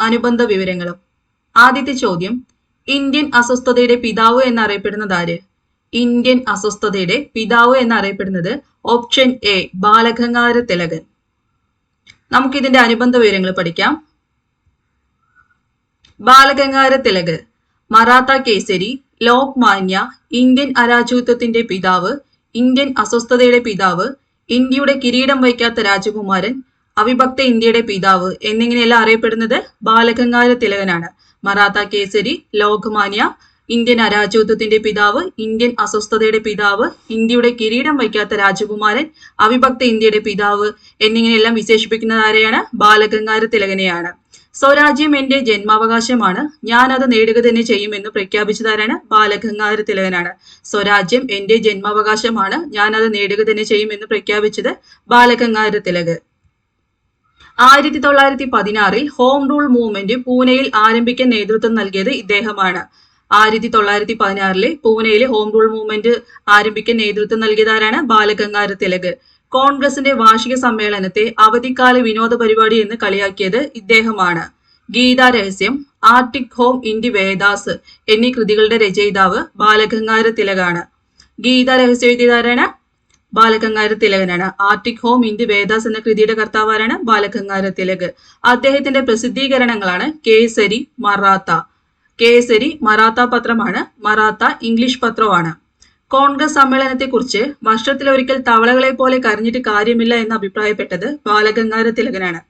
അനുബന്ധ വിവരങ്ങളും. ആദ്യത്തെ ചോദ്യം ഇന്ത്യൻ അസ്വസ്ഥതയുടെ പിതാവ് എന്നറിയപ്പെടുന്നത് ആര്? ഇന്ത്യൻ അസ്വസ്ഥതയുടെ പിതാവ് എന്നറിയപ്പെടുന്നത് ഓപ്ഷൻ എ ബാലഗംഗാധര തിലകൻ. നമുക്കിതിന്റെ അനുബന്ധ വിവരങ്ങൾ പഠിക്കാം. ബാലഗംഗാധര തിലക് മറാത്ത കേസരി ലോക്മാന്യ ഇന്ത്യൻ അരാജകത്വത്തിന്റെ പിതാവ് ഇന്ത്യൻ അസ്വസ്ഥതയുടെ പിതാവ് ഇന്ത്യയുടെ കിരീടം വയ്ക്കാത്ത രാജകുമാരൻ അവിഭക്ത ഇന്ത്യയുടെ പിതാവ് എന്നിങ്ങനെയെല്ലാം അറിയപ്പെടുന്നത്? ബാലഗംഗാധര തിലകനാണ്. മറാത്ത കേസരി ലോകമാന്യ ഇന്ത്യൻ അരാജകത്വത്തിന്റെ പിതാവ് ഇന്ത്യൻ അസ്വസ്ഥതയുടെ പിതാവ് ഇന്ത്യയുടെ കിരീടം വയ്ക്കാത്ത രാജകുമാരൻ അവിഭക്ത ഇന്ത്യയുടെ പിതാവ് എന്നിങ്ങനെയെല്ലാം വിശേഷിപ്പിക്കുന്നത് ആരെയാണ്? ബാലഗംഗാധര തിലകനെയാണ്. സ്വരാജ്യം എന്റെ ജന്മാവകാശമാണ്. ഞാൻ അത് നേടുക തന്നെ ചെയ്യുമെന്ന് പ്രഖ്യാപിച്ചതാരാണ് ബാലഗംഗാധര തിലകനാണ്. സ്വരാജ്യം എന്റെ ജന്മാവകാശമാണ്. ഞാൻ അത് നേടുക തന്നെ ചെയ്യുമെന്ന് പ്രഖ്യാപിച്ചത് ബാലഗംഗാധര തിലക് ആയിരത്തി തൊള്ളായിരത്തി പതിനാറിൽ ഹോം റൂൾ മൂവ്മെന്റ് പൂനെയിൽ ആരംഭിക്കാൻ നേതൃത്വം നൽകിയത് ഇദ്ദേഹമാണ്. ആയിരത്തി തൊള്ളായിരത്തി പതിനാറിലെ പൂനെയിലെ ഹോം റൂൾ മൂവ്മെന്റ് ആരംഭിക്കാൻ നേതൃത്വം നൽകിയതാരാണ് ബാലഗംഗാധര തിലക്. കോൺഗ്രസിന്റെ വാർഷിക സമ്മേളനത്തെ അവധിക്കാല വിനോദ പരിപാടി എന്ന് കളിയാക്കിയത് ഇദ്ദേഹമാണ്. ഗീതാ രഹസ്യം ആർട്ടിക് ഹോം ഇൻഡി വേദാസ് എന്നീ കൃതികളുടെ രചയിതാവ് ബാലഗംഗാധര തിലകാണ്. ഗീതാ രഹസ്യം എഴുതിയതാരാണ്? Balagangadhara തിലകനാണ്. Arctic home in the Vedas എന്ന കൃതിയുടെ കർത്താവാരാണ് ബാലഗംഗാധര തിലക്. അദ്ദേഹത്തിന്റെ പ്രസിദ്ധീകരണങ്ങളാണ് കേസരി മറാത്ത. കേസരി മറാത്ത പത്രമാണ് മറാത്ത ഇംഗ്ലീഷ് പത്രമാണ് കോൺഗ്രസ് സമ്മേളനത്തെക്കുറിച്ച് വർഷത്തിലൊരിക്കൽ തവളകളെ പോലെ കരഞ്ഞിട്ട് കാര്യമില്ല എന്ന് അഭിപ്രായപ്പെട്ടത് ബാലഗംഗാധര തിലകനാണ്.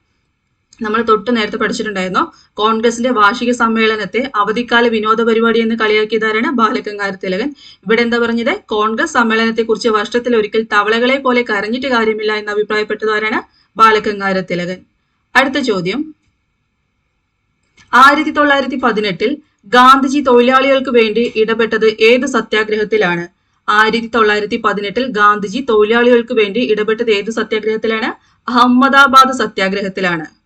നമ്മൾ തൊട്ട് നേരത്തെ പഠിച്ചിട്ടുണ്ടായിരുന്നു. കോൺഗ്രസിന്റെ വാർഷിക സമ്മേളനത്തെ അവധിക്കാല വിനോദ പരിപാടി എന്ന് കളിയാക്കിയതാരാണ് ബാലഗംഗാധര തിലകൻ. ഇവിടെ എന്താ പറഞ്ഞത്? കോൺഗ്രസ് സമ്മേളനത്തെ കുറിച്ച് വർഷത്തിൽ ഒരിക്കൽ തവളകളെ പോലെ കരഞ്ഞിട്ട് കാര്യമില്ല എന്ന് അഭിപ്രായപ്പെട്ടതാരാണ് ബാലഗംഗാധര തിലകൻ. അടുത്ത ചോദ്യം. ആയിരത്തി തൊള്ളായിരത്തി പതിനെട്ടിൽ ഗാന്ധിജി തൊഴിലാളികൾക്ക് വേണ്ടി ഇടപെട്ടത് ഏത് സത്യാഗ്രഹത്തിലാണ്? ആയിരത്തി തൊള്ളായിരത്തി പതിനെട്ടിൽ ഗാന്ധിജി തൊഴിലാളികൾക്ക് വേണ്ടി ഇടപെട്ടത് ഏത് സത്യാഗ്രഹത്തിലാണ്? അഹമ്മദാബാദ് സത്യാഗ്രഹത്തിലാണ്.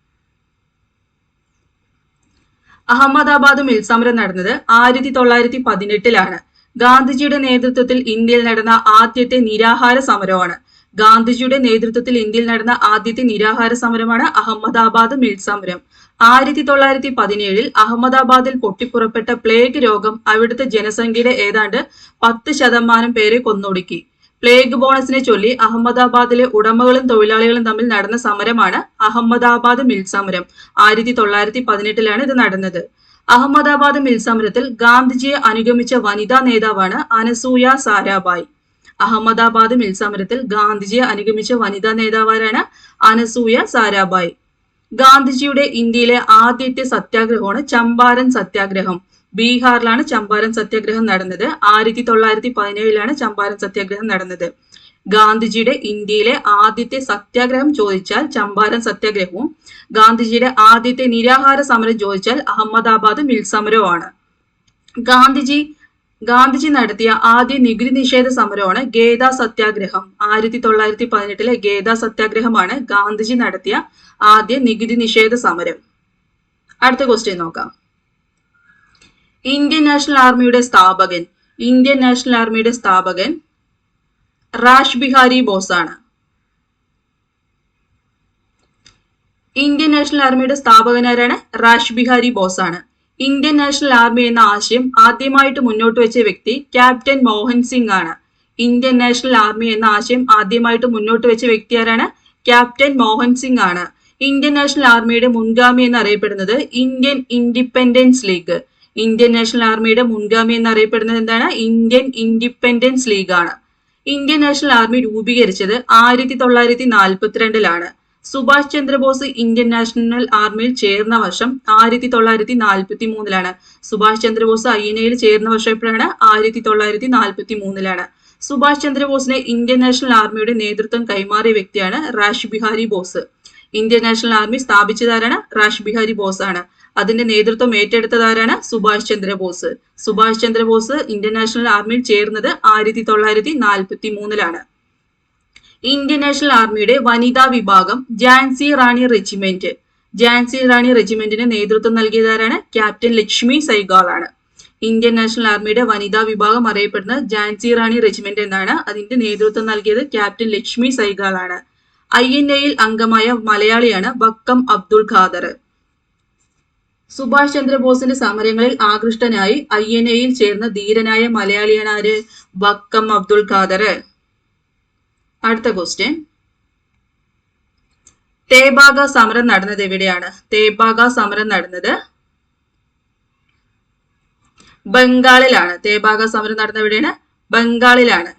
അഹമ്മദാബാദ് മിൽ സമരം നടന്നത് ആയിരത്തി തൊള്ളായിരത്തി പതിനെട്ടിലാണ്. ഗാന്ധിജിയുടെ നേതൃത്വത്തിൽ ഇന്ത്യയിൽ നടന്ന ആദ്യത്തെ നിരാഹാര സമരമാണ്. ഗാന്ധിജിയുടെ നേതൃത്വത്തിൽ ഇന്ത്യയിൽ നടന്ന ആദ്യത്തെ നിരാഹാര സമരമാണ് അഹമ്മദാബാദ് മിൽ സമരം. ആയിരത്തി തൊള്ളായിരത്തി പതിനേഴിൽ അഹമ്മദാബാദിൽ പൊട്ടിപ്പുറപ്പെട്ട പ്ലേഗ് രോഗം അവിടുത്തെ ജനസംഖ്യയുടെ ഏതാണ്ട് പത്ത് ശതമാനം പേരെ കൊന്നൊടുക്കി. പ്ലേഗ് ബോണസിനെ ചൊല്ലി അഹമ്മദാബാദിലെ ഉടമകളും തൊഴിലാളികളും തമ്മിൽ നടന്ന സമരമാണ് അഹമ്മദാബാദ് മിൽ സമരം. ആയിരത്തി തൊള്ളായിരത്തി പതിനെട്ടിലാണ് ഇത് നടന്നത്. അഹമ്മദാബാദ് മിൽ സമരത്തിൽ ഗാന്ധിജിയെ അനുഗമിച്ച വനിതാ നേതാവാണ് അനസൂയ സാരാഭായ്. അഹമ്മദാബാദ് മിൽ സമരത്തിൽ ഗാന്ധിജിയെ അനുഗമിച്ച വനിതാ നേതാവാരാണ് അനസൂയ സാരാഭായ്. ഗാന്ധിജിയുടെ ഇന്ത്യയിലെ ആദ്യത്തെ സത്യാഗ്രഹമാണ് ചമ്പാരൻ സത്യാഗ്രഹം. ബീഹാറിലാണ് ചമ്പാരൻ സത്യാഗ്രഹം നടന്നത്. ആയിരത്തി തൊള്ളായിരത്തി പതിനേഴിലാണ് ചമ്പാരൻ സത്യാഗ്രഹം നടന്നത്. ഗാന്ധിജിയുടെ ഇന്ത്യയിലെ ആദ്യത്തെ സത്യാഗ്രഹം ചോദിച്ചാൽ ചമ്പാരൻ സത്യാഗ്രഹവും ഗാന്ധിജിയുടെ ആദ്യത്തെ നിരാഹാര സമരം ചോദിച്ചാൽ അഹമ്മദാബാദ് മിൽ സമരവുമാണ്. ഗാന്ധിജി ഗാന്ധിജി നടത്തിയ ആദ്യ നികുതി നിഷേധ സമരമാണ് ഗേദ സത്യാഗ്രഹം. ആയിരത്തി തൊള്ളായിരത്തി പതിനെട്ടിലെ ഗേദ സത്യാഗ്രഹമാണ് ഗാന്ധിജി നടത്തിയ ആദ്യ നികുതി നിഷേധ സമരം. അടുത്ത ക്വസ്റ്റ്യൻ നോക്കാം. ഇന്ത്യൻ നാഷണൽ ആർമിയുടെ സ്ഥാപകൻ ഇന്ത്യൻ നാഷണൽ ആർമിയുടെ സ്ഥാപകൻ റാഷ് ബിഹാരി ബോസാണ് ഇന്ത്യൻ നാഷണൽ ആർമിയുടെ സ്ഥാപകനാരാണ് റാഷ് ബിഹാരി ബോസാണ് ഇന്ത്യൻ നാഷണൽ ആർമി എന്ന ആശയം ആദ്യമായിട്ട് മുന്നോട്ട് വെച്ച വ്യക്തി ക്യാപ്റ്റൻ മോഹൻ സിംഗ് ആണ്. ഇന്ത്യൻ നാഷണൽ ആർമി എന്ന ആശയം ആദ്യമായിട്ട് മുന്നോട്ട് വെച്ച വ്യക്തി ആരാണ്? ക്യാപ്റ്റൻ മോഹൻ സിംഗ് ആണ്. ഇന്ത്യൻ നാഷണൽ ആർമിയുടെ മുൻഗാമി എന്നറിയപ്പെടുന്നത് Indian independence league Indian national ആർമിയുടെ മുൻഗാമി എന്നറിയപ്പെടുന്നത് എന്താണ്? ഇന്ത്യൻ ഇൻഡിപെൻഡൻസ് ലീഗ് ആണ് ഇന്ത്യൻ നാഷണൽ ആർമി രൂപീകരിച്ചത് ആയിരത്തി തൊള്ളായിരത്തി നാൽപ്പത്തിരണ്ടിലാണ് സുഭാഷ് ചന്ദ്രബോസ് ഇന്ത്യൻ നാഷണൽ ആർമിയിൽ ചേർന്ന വർഷം ആയിരത്തി തൊള്ളായിരത്തി നാൽപ്പത്തി മൂന്നിലാണ് സുഭാഷ് ചന്ദ്രബോസ് ഐ എൻ എയിൽ ചേർന്ന വർഷം എപ്പോഴാണ്? ആയിരത്തി തൊള്ളായിരത്തി നാൽപ്പത്തി മൂന്നിലാണ് സുഭാഷ് ചന്ദ്രബോസിനെ ഇന്ത്യൻ നാഷണൽ ആർമിയുടെ നേതൃത്വം കൈമാറിയ വ്യക്തിയാണ് Rash Behari Bose. Indian national army സ്ഥാപിച്ചതാരാണ് Rash Behari Bose ആണ് അതിന്റെ നേതൃത്വം ഏറ്റെടുത്തതാരാണ്? സുഭാഷ് ചന്ദ്രബോസ്. സുഭാഷ് ചന്ദ്രബോസ് ഇന്ത്യൻ നാഷണൽ ആർമിയിൽ ചേർന്നത് ആയിരത്തി തൊള്ളായിരത്തി നാൽപ്പത്തി മൂന്നിലാണ് ഇന്ത്യൻ നാഷണൽ ആർമിയുടെ വനിതാ വിഭാഗം ജാൻസി റാണി റെജിമെന്റ്. ജാൻസി റാണി റെജിമെന്റിന് നേതൃത്വം നൽകിയതാരാണ്? ക്യാപ്റ്റൻ ലക്ഷ്മി സൈഗാൾ ആണ് ഇന്ത്യൻ നാഷണൽ ആർമിയുടെ വനിതാ വിഭാഗം അറിയപ്പെടുന്ന ജാൻസി റാണി റെജിമെന്റ് എന്നാണ്. അതിന്റെ നേതൃത്വം നൽകിയത് ക്യാപ്റ്റൻ ലക്ഷ്മി സൈഗാൾ ആണ് ഐ എൻ എയിൽ അംഗമായ മലയാളിയാണ് വക്കം അബ്ദുൾ ഖാദർ. സുഭാഷ് ചന്ദ്രബോസിന്റെ സമരങ്ങളിൽ ആകൃഷ്ടനായി ഐ എൻ എയിൽ ചേർന്ന ധീരനായ മലയാളിയാണ് ആര്? വക്കം അബ്ദുൾ ഖാദർ. അടുത്ത ക്വസ്റ്റ്യൻ തേബാഗ സമരം നടന്നത് എവിടെയാണ്? തേബാഗ സമരം നടന്നത് ബംഗാളിലാണ്. തേബാഗ സമരം നടന്നത് എവിടെയാണ്? ബംഗാളിലാണ്.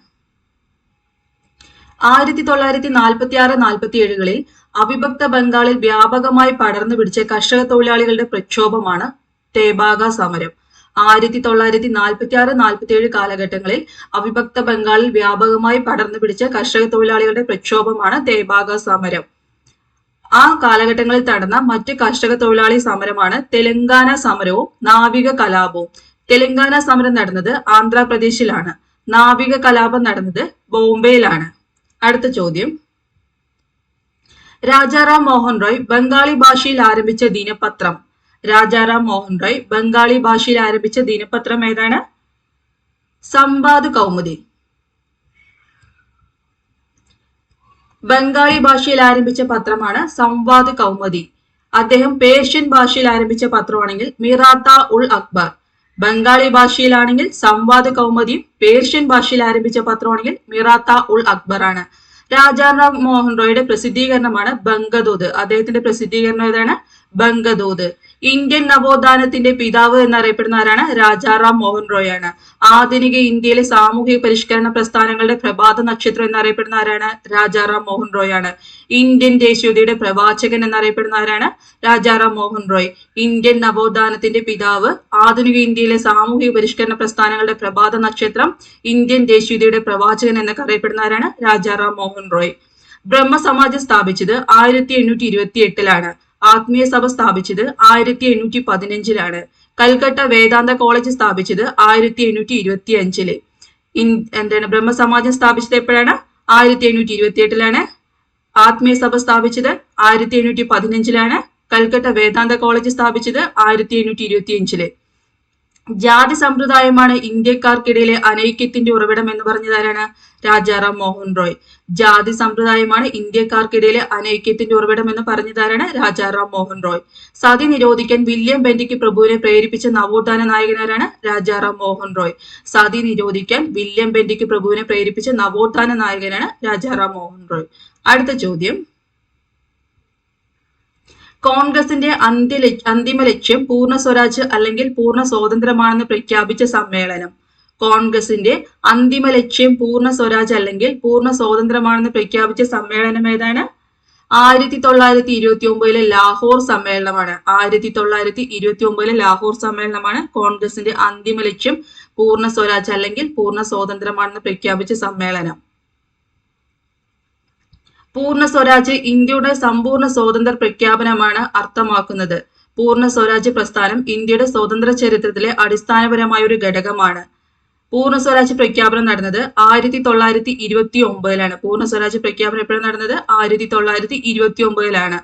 ആയിരത്തി തൊള്ളായിരത്തി നാൽപ്പത്തി ആറ് നാൽപ്പത്തി ഏഴുകളിൽ അവിഭക്ത ബംഗാളിൽ വ്യാപകമായി പടർന്നു പിടിച്ച കർഷക തൊഴിലാളികളുടെ പ്രക്ഷോഭമാണ് തേബാഗ സമരം. ആയിരത്തി തൊള്ളായിരത്തി നാൽപ്പത്തി ആറ് നാൽപ്പത്തി ഏഴ് കാലഘട്ടങ്ങളിൽ അവിഭക്ത ബംഗാളിൽ വ്യാപകമായി പടർന്നു പിടിച്ച കർഷക തൊഴിലാളികളുടെ പ്രക്ഷോഭമാണ് തേബാഗ സമരം. ആ കാലഘട്ടങ്ങളിൽ നടന്ന മറ്റ് കർഷക തൊഴിലാളി സമരമാണ് തെലങ്കാന സമരവും നാവിക കലാപവും. തെലങ്കാന സമരം നടന്നത് ആന്ധ്രാപ്രദേശിലാണ്. നാവിക കലാപം നടന്നത് ബോംബെയിലാണ്. അടുത്ത ചോദ്യം. രാജാറാം മോഹൻ റോയ് ബംഗാളി ഭാഷയിൽ ആരംഭിച്ച ദിനപത്രം. രാജാറാം മോഹൻ റോയ് ബംഗാളി ഭാഷയിൽ ആരംഭിച്ച ദിനപത്രം ഏതാണ്? സംവാദ് കൗമുദി. ബംഗാളി ഭാഷയിൽ ആരംഭിച്ച പത്രമാണ് സംവാദ് കൗമുദി. അദ്ദേഹം പേർഷ്യൻ ഭാഷയിൽ ആരംഭിച്ച പത്രമാണെങ്കിൽ മിറാത്ത ഉൾ അക്ബർ. ബംഗാളി ഭാഷയിലാണെങ്കിൽ സംവാദ് കൗമുദിയും പേർഷ്യൻ ഭാഷയിൽ ആരംഭിച്ച പത്രമാണെങ്കിൽ മിറാത്ത ഉൾ അക്ബർ ആണ്. രാജാറാം മോഹൻ റോയുടെ പ്രസിദ്ധീകരണമാണ് ബംഗദൂത്. അദ്ദേഹത്തിന്റെ പ്രസിദ്ധീകരണം ഏതാണ്? ബംഗദൂത്. ഇന്ത്യൻ നവോത്ഥാനത്തിന്റെ പിതാവ് എന്നറിയപ്പെടുന്ന ആരാണ് രാജാറാം മോഹൻ റോയ് ആണ് ആധുനിക ഇന്ത്യയിലെ സാമൂഹിക പരിഷ്കരണ പ്രസ്ഥാനങ്ങളുടെ പ്രഭാത നക്ഷത്രം എന്നറിയപ്പെടുന്ന ആരാണ് രാജാറാം മോഹൻ റോയ് ആണ് ഇന്ത്യൻ ദേശീയതയുടെ പ്രവാചകൻ എന്നറിയപ്പെടുന്ന ആരാണ് രാജാറാം മോഹൻ റോയ്. ഇന്ത്യൻ നവോത്ഥാനത്തിന്റെ പിതാവ് ആധുനിക ഇന്ത്യയിലെ സാമൂഹിക പരിഷ്കരണ പ്രസ്ഥാനങ്ങളുടെ പ്രഭാത നക്ഷത്രം ഇന്ത്യൻ ദേശീയതയുടെ പ്രവാചകൻ എന്നൊക്കെ അറിയപ്പെടുന്ന ആരാണ് രാജാറാം മോഹൻ റോയ്. ബ്രഹ്മസമാജം സ്ഥാപിച്ചത് ആയിരത്തി എണ്ണൂറ്റി ഇരുപത്തി എട്ടിലാണ് ആത്മീയ സഭ സ്ഥാപിച്ചത് ആയിരത്തി എണ്ണൂറ്റി പതിനഞ്ചിലാണ് കൽക്കട്ട വേദാന്ത കോളേജ് സ്ഥാപിച്ചത് ആയിരത്തി എണ്ണൂറ്റി ഇരുപത്തി അഞ്ചിൽ എന്താണ് ബ്രഹ്മസമാജം സ്ഥാപിച്ചത് എപ്പോഴാണ്? ആയിരത്തി എണ്ണൂറ്റി ഇരുപത്തി എട്ടിലാണ് ആത്മീയ സഭ സ്ഥാപിച്ചത് ആയിരത്തി എണ്ണൂറ്റി പതിനഞ്ചിലാണ് കൽക്കട്ട വേദാന്ത കോളേജ് സ്ഥാപിച്ചത് ആയിരത്തി എണ്ണൂറ്റി ഇരുപത്തി അഞ്ചിൽ ജാതി സമ്പ്രദായമാണ് ഇന്ത്യക്കാർക്കിടയിലെ അനൈക്യത്തിന്റെ ഉറവിടം എന്ന് പറഞ്ഞതാരാണ്? രാജാറാം മോഹൻ റോയ്. ജാതി സമ്പ്രദായമാണ് ഇന്ത്യക്കാർക്കിടയിലെ അനൈക്യത്തിന്റെ ഉറവിടം എന്ന് പറഞ്ഞതാരാണ് രാജാറാം മോഹൻ റോയ്. സതി നിരോധിക്കാൻ വില്യം ബെന്റിക്ക് പ്രഭുവിനെ പ്രേരിപ്പിച്ച നവോത്ഥാന നായകനാരാണ് രാജാറാം മോഹൻ റോയ്. സതി നിരോധിക്കാൻ വില്യം ബെന്റിക്ക് പ്രഭുവിനെ പ്രേരിപ്പിച്ച നവോത്ഥാന നായകനാണ് രാജാറാം മോഹൻ റോയ്. അടുത്ത ചോദ്യം. കോൺഗ്രസിന്റെ അന്ത്യ അന്തിമ ലക്ഷ്യം പൂർണ സ്വരാജ് അല്ലെങ്കിൽ പൂർണ സ്വാതന്ത്ര്യമാണെന്ന് പ്രഖ്യാപിച്ച സമ്മേളനം. കോൺഗ്രസിന്റെ അന്തിമ ലക്ഷ്യം പൂർണ സ്വരാജ് അല്ലെങ്കിൽ പൂർണ സ്വാതന്ത്ര്യമാണെന്ന് പ്രഖ്യാപിച്ച സമ്മേളനം ഏതാണ്? ആയിരത്തി തൊള്ളായിരത്തി ഇരുപത്തി ഒമ്പതിലെ ലാഹോർ സമ്മേളനമാണ്. ആയിരത്തി തൊള്ളായിരത്തി ഇരുപത്തി ഒമ്പതിലെ ലാഹോർ സമ്മേളനമാണ് കോൺഗ്രസിന്റെ അന്തിമ ലക്ഷ്യം പൂർണ സ്വരാജ് അല്ലെങ്കിൽ പൂർണ സ്വാതന്ത്ര്യമാണെന്ന് പ്രഖ്യാപിച്ച സമ്മേളനം. പൂർണ സ്വരാജ് ഇന്ത്യയുടെ സമ്പൂർണ സ്വാതന്ത്ര്യ പ്രഖ്യാപനമാണ് അർത്ഥമാക്കുന്നത്. പൂർണ സ്വരാജ് പ്രസ്ഥാനം ഇന്ത്യയുടെ സ്വതന്ത്ര ചരിത്രത്തിലെ അടിസ്ഥാനപരമായ ഒരു ഘടകമാണ്. പൂർണ സ്വരാജ് പ്രഖ്യാപനം നടന്നത് ആയിരത്തി തൊള്ളായിരത്തി ഇരുപത്തി ഒമ്പതിലാണ് പൂർണ സ്വരാജ് പ്രഖ്യാപനം എപ്പോഴും നടന്നത്? ആയിരത്തി തൊള്ളായിരത്തി ഇരുപത്തി ഒമ്പതിലാണ്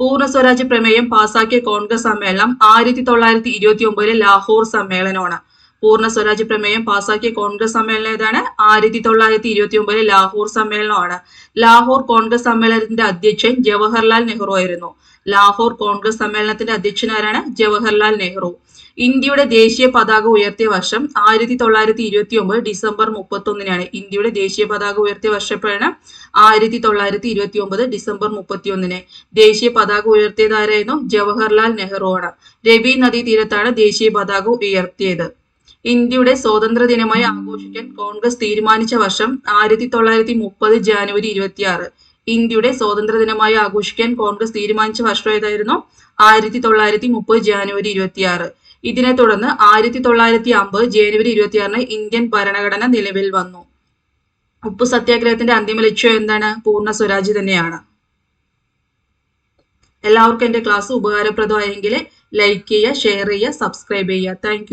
പൂർണ സ്വരാജ് പ്രമേയം പാസാക്കിയ കോൺഗ്രസ് സമ്മേളനം ആയിരത്തി തൊള്ളായിരത്തി ഇരുപത്തി ഒമ്പതിലെ ലാഹോർ സമ്മേളനമാണ്. പൂർണ സ്വരാജ് പ്രമേയം പാസാക്കിയ കോൺഗ്രസ് സമ്മേളനം ഏതാണ്? ആയിരത്തി തൊള്ളായിരത്തി ഇരുപത്തി ഒമ്പതിലെ ലാഹോർ സമ്മേളനമാണ്. ലാഹോർ കോൺഗ്രസ് സമ്മേളനത്തിന്റെ അധ്യക്ഷൻ ജവഹർലാൽ നെഹ്റു ആയിരുന്നു. ലാഹോർ കോൺഗ്രസ് സമ്മേളനത്തിന്റെ അധ്യക്ഷനാരാണ് ജവഹർലാൽ നെഹ്റു. ഇന്ത്യയുടെ ദേശീയ പതാക ഉയർത്തിയ വർഷം ആയിരത്തി തൊള്ളായിരത്തി ഇരുപത്തി ഒമ്പത് ഡിസംബർ മുപ്പത്തി ഒന്നിനാണ് ഇന്ത്യയുടെ ദേശീയ പതാക ഉയർത്തിയ വർഷപ്പോഴാണ് ആയിരത്തി തൊള്ളായിരത്തി ഇരുപത്തി ഒമ്പത് ഡിസംബർ മുപ്പത്തി ഒന്നിന് ദേശീയ പതാക ഉയർത്തിയതാരായിരുന്നു ജവഹർലാൽ നെഹ്റു ആണ് രവി നദീ തീരത്താണ് ദേശീയ പതാക ഉയർത്തിയത്. ഇന്ത്യയുടെ സ്വാതന്ത്ര്യ ദിനമായി ആഘോഷിക്കാൻ കോൺഗ്രസ് തീരുമാനിച്ച വർഷം ആയിരത്തി തൊള്ളായിരത്തി മുപ്പത് ജാനുവരി ഇരുപത്തിയാറ്. ഇന്ത്യയുടെ സ്വാതന്ത്ര്യ ദിനമായി ആഘോഷിക്കാൻ കോൺഗ്രസ് തീരുമാനിച്ച വർഷം ഏതായിരുന്നു? ആയിരത്തി തൊള്ളായിരത്തി മുപ്പത് ജാനുവരി ഇരുപത്തിയാറ്. ഇതിനെ തുടർന്ന് ആയിരത്തി തൊള്ളായിരത്തി അമ്പത് ജനുവരി ഇരുപത്തിയാറിന് ഇന്ത്യൻ ഭരണഘടന നിലവിൽ വന്നു. ഉപ്പു സത്യാഗ്രഹത്തിന്റെ അന്തിമ ലക്ഷ്യം എന്താണ്? പൂർണ സ്വരാജ് തന്നെയാണ്. എല്ലാവർക്കും എന്റെ ക്ലാസ് ഉപകാരപ്രദമായെങ്കിൽ ലൈക്ക് ചെയ്യുക ഷെയർ ചെയ്യുക സബ്സ്ക്രൈബ് ചെയ്യുക. താങ്ക്